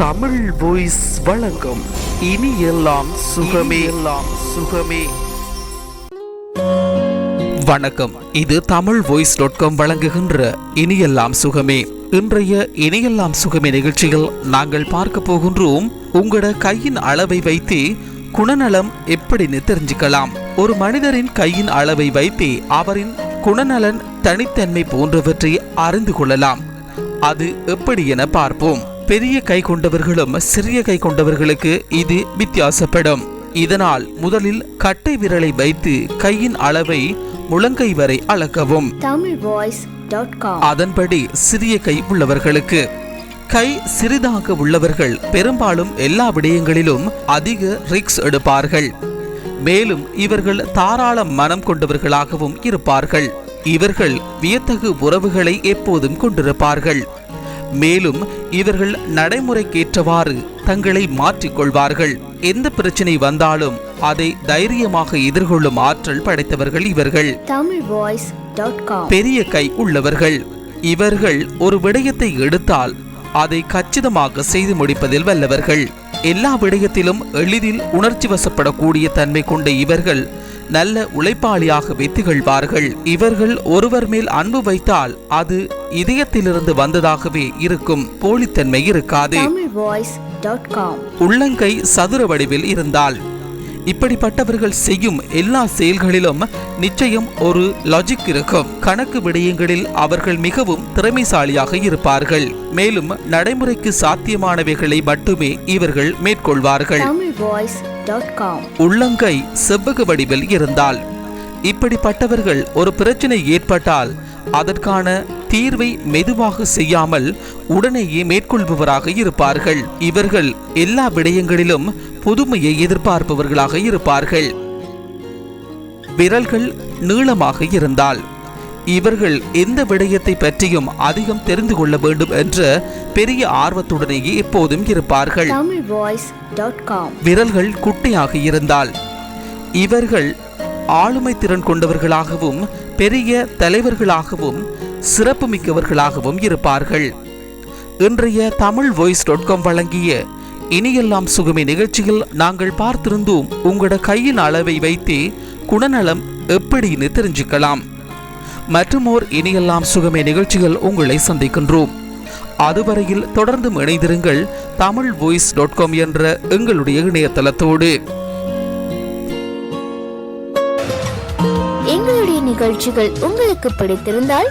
Tamil voice வழங்கும் இனி எல்லாம் சுகமே. எல்லாம் சுகமே. வணக்கம். இது தமிழ் வாய்ஸ் டாட் காம் வழங்குகின்ற இனியெல்லாம் சுகமே. இன்றைய இனியெல்லாம் சுகமே நிகழ்ச்சியில் நாங்கள் பார்க்க போகின்றோம் உங்களோட கையின் அளவை வைத்து குணநலம் எப்படின்னு தெரிஞ்சுக்கலாம். ஒரு மனிதரின் கையின் அளவை வைத்து அவரின் குணநலன் தனித்தன்மை போன்றவற்றை அறிந்து கொள்ளலாம். அது எப்படி என பார்ப்போம். பெரிய கை கொண்டவர்களும் சிறிய கை கொண்டவர்களுக்கு இது வித்தியாசப்படும். இதனால் முதலில் கட்டை விரலை வைத்து கையின் அளவை முழங்கை வரை அளக்கவும். tamilvoice.com அதன்படி சிறிய கை உள்ளவர்களுக்கு. கை சிறிதாக உள்ளவர்கள் பெரும்பாலும் எல்லா விடயங்களிலும் அதிக ரிக்ஸ் எடுப்பார்கள். மேலும் இவர்கள் தாராள மனம் கொண்டவர்களாகவும் இருப்பார்கள். இவர்கள் வியத்தகு உறவுகளை எப்போதும் கொண்டிருப்பார்கள். மேலும் இவர்கள் நடைமுறைக்கேற்றவாறு தங்களை மாற்றிக்கொள்வார்கள். எந்த பிரச்சனை வந்தாலும் அதை தைரியமாக எதிர்கொள்ளும் ஆற்றல் படைத்தவர்கள் இவர்கள். tamilvoice.com பெரிய கை உள்ளவர்கள். இவர்கள் ஒரு விடயத்தை எடுத்தால் அதை கச்சிதமாக செய்து முடிப்பதில் வல்லவர்கள். எல்லா விடயத்திலும் எளிதில் உணர்ச்சி வசப்படக்கூடிய தன்மை கொண்ட இவர்கள் நல்ல உழைப்பாளியாகவே திகழ்வார்கள் இவர்கள் ஒருவர் மேல் அன்பு வைத்தால் அது இதயத்திலிருந்து வந்ததாகவே இருக்கும். போலித்தன்மை இருக்காது. உள்ளங்கை சதுர வடிவில் இருந்தால் இப்படிப்பட்டவர்கள் செய்யும் எல்லா செயல்களிலும் நிச்சயம் ஒரு லாஜிக் இருக்கும். கணக்கு விடயங்களில் அவர்கள் மிகவும் திறமைசாலியாக இருப்பார்கள். மேலும் நடைமுறைக்கு சாத்தியமானவைகளை மட்டுமே இவர்கள் மேற்கொள்வார்கள். உள்ளங்கை செவ்வக வடிவில் இருந்தால் இப்படிப்பட்டவர்கள் ஒரு பிரச்சனை ஏற்பட்டால் அதற்கான தீர்வை மெதுவாக செய்யாமல் உடனேயே மேற்கொள்பவராக இருப்பார்கள். இவர்கள் எல்லா விடயங்களிலும் புதுமையை எதிர்பார்ப்பவர்களாக இருப்பார்கள். விரல்கள் நீளமாக இருந்தால் இவர்கள் எந்த விடயத்தை பற்றியும் அதிகம் தெரிந்து கொள்ள வேண்டும் என்ற பெரிய ஆர்வத்துடனேயே எப்போதும் இருப்பார்கள். விரல்கள் குட்டையாக இருந்தால் இவர்கள் ஆளுமை திறன் கொண்டவர்களாகவும் பெரிய தலைவர்களாகவும் சிறப்புமிக்கவர்களாகவும் இருப்பார்கள். இன்றைய தமிழ் வாய்ஸ் டாட் காம் வழங்கிய இனியெல்லாம் சுகமே நிகழ்ச்சியில் நாங்கள் பார்த்திருந்தோம் உங்களோட கையின் அளவை வைத்தே குணநலம் எப்படின்னு தெரிஞ்சுக்கலாம். மற்றும் ஓர் இனியெல்லாம் சுகமே நிகழ்ச்சிகள் உங்களை சந்திக்கின்றோம். அதுவரையில் தொடர்ந்து இணைந்திருங்கள் தமிழ் வாய்ஸ் டாட் காம் என்ற எங்களுடைய இணையதளத்தோடு. எங்களுடைய நிகழ்ச்சிகள் உங்களுக்கு பிடித்திருந்தால்